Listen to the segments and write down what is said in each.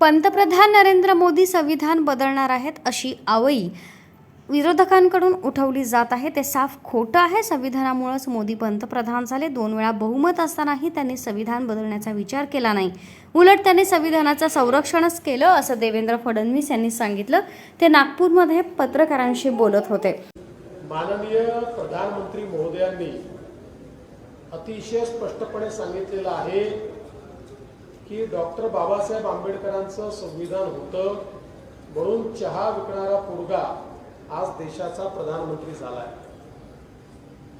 पंतप्रधान नरेंद्र मोदी संविधान बदलणार आहेत अशी आवई विरोधकांकडून उठवली जात आहे. ते साफ खोटं आहे. संविधानामुळेच मोदी पंतप्रधान झाले. दोन वेळा बहुमत असतानाही त्यांनी संविधान बदलण्याचा विचार केला नाही. उलट त्यांनी संविधानाचं संरक्षणच केलं असं देवेंद्र फडणवीस यांनी सांगितलं. ते नागपूरमध्ये पत्रकारांशी बोलत होते. माननीय प्रधानमंत्री महोदयांनी अतिशय स्पष्टपणे सांगितलेलं आहे की डॉक्टर बाबासाहेब आंबेडकरांचं संविधान होतं म्हणून चहा विकणारा पोरगा आज देशाचा प्रधानमंत्री झाला आहे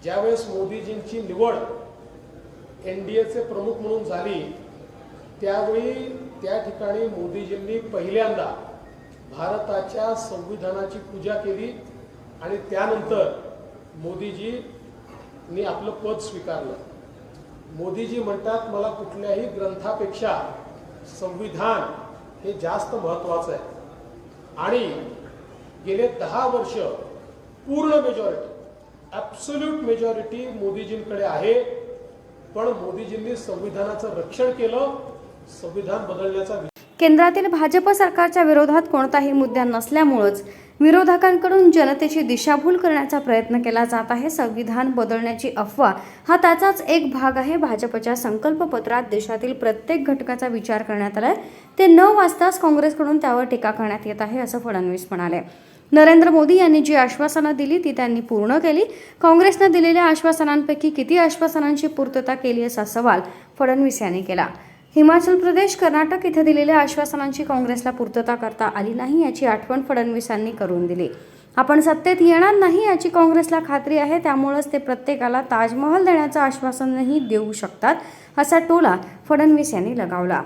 ज्यावेळेस मोदीजींची निवड एन डी एचे प्रमुख म्हणून झाली त्यावेळी त्या ठिकाणी मोदीजींनी पहिल्यांदा भारताच्या संविधानाची पूजा केली आणि त्यानंतर मोदीजींनी आपलं पद स्वीकारलं. मोदीजी म्हणतात मला कुठल्याही ग्रंथापेक्षा संविधान हे जास्त महत्त्वाचं आहे. आणि गेले दहा वर्ष पूर्ण मेजॉरिटी ॲब्सोल्यूट मेजॉरिटी मोदीजींकडे आहे. पण मोदीजींनी संविधानाचं रक्षण केलं संविधान बदलण्याचा विचार केंद्रातील भाजप सरकारच्या विरोधात कोणताही मुद्दा नसल्यामुळंच विरोधकांकडून जनतेची दिशाभूल करण्याचा प्रयत्न केला जात आहे. संविधान बदलण्याची अफवा हा त्याचाच एक भाग आहे. भाजपच्या संकल्पपत्रात देशातील प्रत्येक घटकाचा विचार करण्यात आलाय. ते न वाचताच काँग्रेसकडून त्यावर टीका करण्यात येत आहे असं फडणवीस म्हणाले. नरेंद्र मोदी यांनी जी आश्वासनं दिली ती त्यांनी पूर्ण केली. काँग्रेसनं दिलेल्या आश्वासनांपैकी किती आश्वासनांची पूर्तता केली असा सवाल फडणवीस यांनी केला. हिमाचल प्रदेश कर्नाटक इथं दिलेल्या आश्वासनांची काँग्रेसला पूर्तता करता आली नाही याची आठवण फडणवीसांनी करून दिली. आपण सत्तेत येणार नाही याची काँग्रेसला खात्री आहे त्यामुळेच ते प्रत्येकाला ताजमहल देण्याचं आश्वासनही देऊ शकतात असा टोला फडणवीस यांनी लगावला.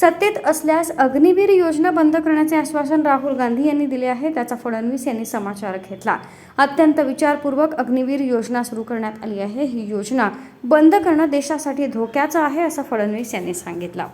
सत्तेत असल्यास अग्निवीर योजना बंद करण्याचे आश्वासन राहुल गांधी यांनी दिले आहे. त्याचा फडणवीस यांनी समाचार घेतला. अत्यंत विचारपूर्वक अग्निवीर योजना सुरू करण्यात आली आहे. ही योजना बंद करणं देशासाठी धोक्याचं आहे असं फडणवीस यांनी सांगितलं.